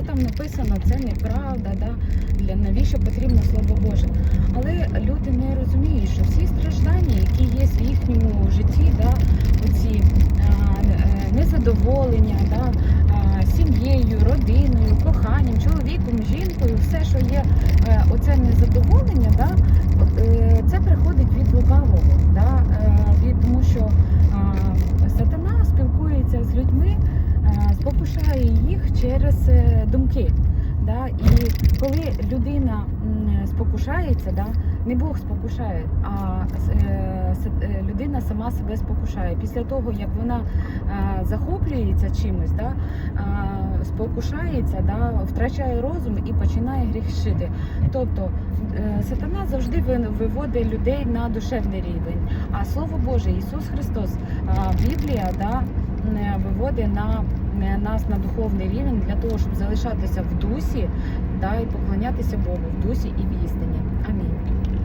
що там написано, це неправда. Да? Для навіщо потрібно слово Боже? Але люди не розуміють, що всі страждання, які є в їхньому житті, да, оці а, е, незадоволення, да, а, сім'єю, родиною, коханням, чоловіком, жінкою, все, що є, е, їх через е, думки. Да? І коли людина спокушається, да, не Бог спокушає, а е, е, людина сама себе спокушає. Після того, як вона захоплюється чимось, да, спокушається, да, втрачає розум і починає грішити. Тобто сатана завжди виводить людей на душевний рівень. А Слово Боже, Ісус Христос, Біблія да, виводить на нас на духовний рівень для того, щоб залишатися в дусі да, і поклонятися Богу в дусі і в істині. Амінь.